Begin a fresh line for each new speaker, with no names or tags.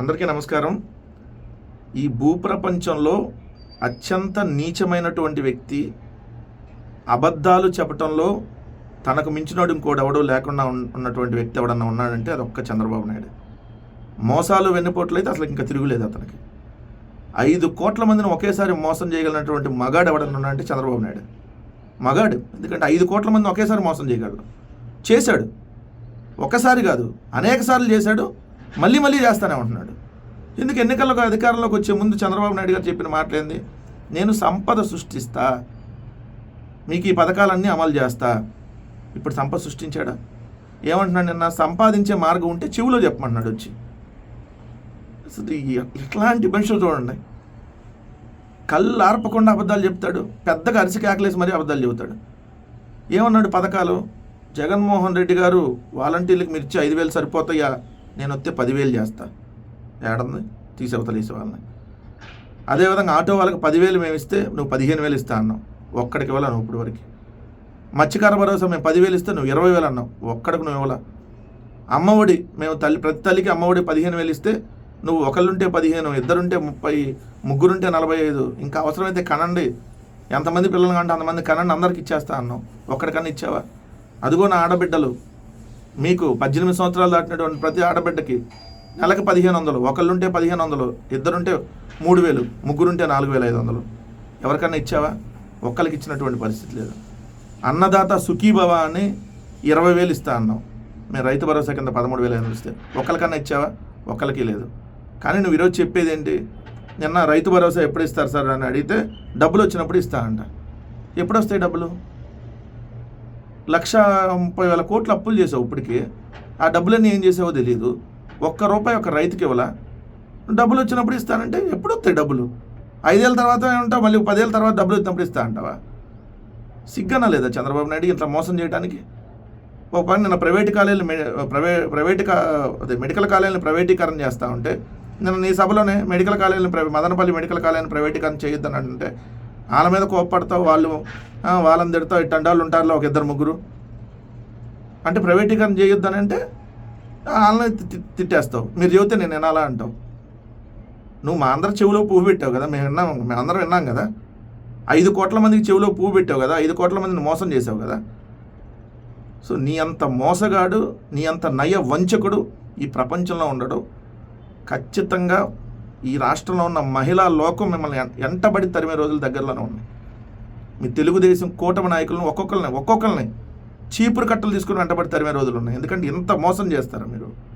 అందరికీ నమస్కారం. ఈ భూప్రపంచంలో అత్యంత నీచమైనటువంటి వ్యక్తి అబద్ధాలు చెప్పటంలో తనకు మించినోడు ఇంకోడెవడో లేకుండా ఉన్నటువంటి వ్యక్తి ఎవడన్నా ఉన్నాడంటే అది ఒక్క చంద్రబాబు నాయుడు. మోసాలు వెన్నుపోట్లయితే అసలు ఇంకా తిరుగులేదు అతనికి. ఐదు కోట్ల మందిని ఒకేసారి మోసం చేయగలిగినటువంటి మగాడు ఎవడన్నా ఉన్నాడంటే చంద్రబాబు నాయుడు. మగాడు ఎందుకంటే ఐదు కోట్ల మందిని ఒకేసారి మోసం చేయగలడు. చేశాడు. ఒకసారి కాదు అనేక సార్లు చేశాడు మళ్ళీ మళ్ళీ చేస్తానే ఉంటున్నాడు. ఎందుకు ఎన్నికలకు అధికారంలోకి వచ్చే ముందు చంద్రబాబు నాయుడు గారు చెప్పిన మాటలేంది? నేను సంపద సృష్టిస్తా. మీకు ఈ పథకాలన్నీ అమలు చేస్తా. ఇప్పుడు సంపద సృష్టించాడా? ఏమంటున్నాడు నిన్న? సంపాదించే మార్గం ఉంటే చెవిలో చెప్పమంటున్నాడు వచ్చి. అసలు ఇట్లాంటి మనుషులు చూడండి. కళ్ళు ఆర్పకుండా అబద్ధాలు చెప్తాడు. పెద్దగా అరిసి కేకలేసి మరీ అబద్ధాలు చెబుతాడు. ఏమన్నాడు పథకాలు? జగన్మోహన్ రెడ్డి గారు వాలంటీర్లకు మీరు ఇచ్చే ఐదు వేలు సరిపోతాయా? నేను వస్తే పదివేలు చేస్తా. ఏడంది? తీసేవతలేసే వాళ్ళని అదేవిధంగా ఆటో వాళ్ళకి పదివేలు మేము ఇస్తే నువ్వు పదిహేను వేలు ఇస్తా అన్నావు. ఒక్కడికి ఇవ్వాలను ఇప్పుడు వరకు? మత్స్యకార భరోసా మేము పదివేలు ఇస్తే నువ్వు ఇరవై వేలు అన్నావు. ఒక్కడికి నువ్వు ఇవ్వాల? అమ్మఒడి మేము తల్లి ప్రతి తల్లికి అమ్మఒడి పదిహేను వేలు ఇస్తే నువ్వు ఒకళ్ళుంటే పదిహేను ఇద్దరుంటే ముప్పై ముగ్గురుంటే నలభై ఐదు ఇంకా అవసరమైతే కనండి. ఎంతమంది పిల్లలు కంటే అంతమంది కనండి అందరికి ఇచ్చేస్తా అన్నావు. ఒక్కడికన్నా ఇచ్చావా? అదిగో నా ఆడబిడ్డలు. మీకు పద్దెనిమిది సంవత్సరాలు దాటినటువంటి ప్రతి ఆడబిడ్డకి నెలకు పదిహేను వందలు ఒకళ్ళుంటే పదిహేను వందలు ఇద్దరుంటే మూడు వేలు ముగ్గురుంటే నాలుగు వేల ఐదు వందలు. ఎవరికన్నా ఇచ్చావా? ఒక్కరికి ఇచ్చినటువంటి పరిస్థితి లేదు. అన్నదాత సుఖీభవ అని ఇరవై వేలు ఇస్తా అన్నావు మేము రైతు భరోసా కింద పదమూడు వేలు ఐదు వందలు ఇస్తే ఒక్కరికన్నా ఇచ్చావా? ఒక్కరికి లేదు. కానీ నువ్వు ఈరోజు చెప్పేది ఏంటి నిన్న రైతు భరోసా ఎప్పుడు ఇస్తారు సార్ అని అడిగితే డబ్బులు వచ్చినప్పుడు ఇస్తా అంట. ఎప్పుడు వస్తాయి డబ్బులు? లక్ష ముప్పై వేల కోట్లు అప్పులు చేసావు ఇప్పటికి. ఆ డబ్బులన్నీ ఏం చేసావో తెలియదు ఒక్క రూపాయి ఒక రైతుకి ఇవ్వాల? డబ్బులు వచ్చినప్పుడు ఇస్తానంటే ఎప్పుడు వస్తాయి డబ్బులు? ఐదేళ్ళ తర్వాత ఉంటావు మళ్ళీ పదేళ్ళ తర్వాత డబ్బులు వచ్చినప్పుడు ఇస్తా అంటావా? సిగ్గన లేదా చంద్రబాబు నాయుడు ఇంత మోసం చేయడానికి ఒక పని నిన్న ప్రైవేట్ కాలేజీలు ప్రైవే ప్రైవేట్ అదే మెడికల్ కాలేజీని ప్రైవేటీకరణ చేస్తా ఉంటే నిన్న నీ సభలోనే మెడికల్ కాలేజీని ప్రైవే మదనపల్లి మెడికల్ కాలేజీని ప్రైవేటీకరణ చేయొద్దని అంటే వాళ్ళ మీద కోప్పడతావు వాళ్ళు వాళ్ళని తిడతావు ఇట్టండాలు ఉంటారులో ఒక ఇద్దరు ముగ్గురు. అంటే ప్రైవేటీకరణ చేయొద్దని అంటే వాళ్ళని తి- తిట్టేస్తావు. మీరు చెబితే నేను వినాలా అంటావు. నువ్వు మా అందరి చెవిలో పువ్వు పెట్టావు కదా మేము విన్నాం మేము అందరం విన్నాం కదా. ఐదు కోట్ల మందికి చెవిలో పువ్వు పెట్టావు కదా ఐదు కోట్ల మందిని మోసం చేసావు కదా. సో నీ అంత మోసగాడు నీ అంత నయ వంచకుడు ఈ ప్రపంచంలో ఉండడు. ఖచ్చితంగా ఈ రాష్ట్రంలో ఉన్న మహిళా లోకం మిమ్మల్ని ఎం- ఎంటబడి తరిమే రోజులు దగ్గరలోనే ఉన్నాయి. మీ తెలుగుదేశం కూటమి నాయకులను ఒక్కొక్కరిని ఒక్కొక్కరిని చీపురు కట్టలు తీసుకుని వెంటబడి తరిమే రోజులు ఉన్నాయి. ఎందుకంటే ఇంత మోసం చేస్తారా మీరు?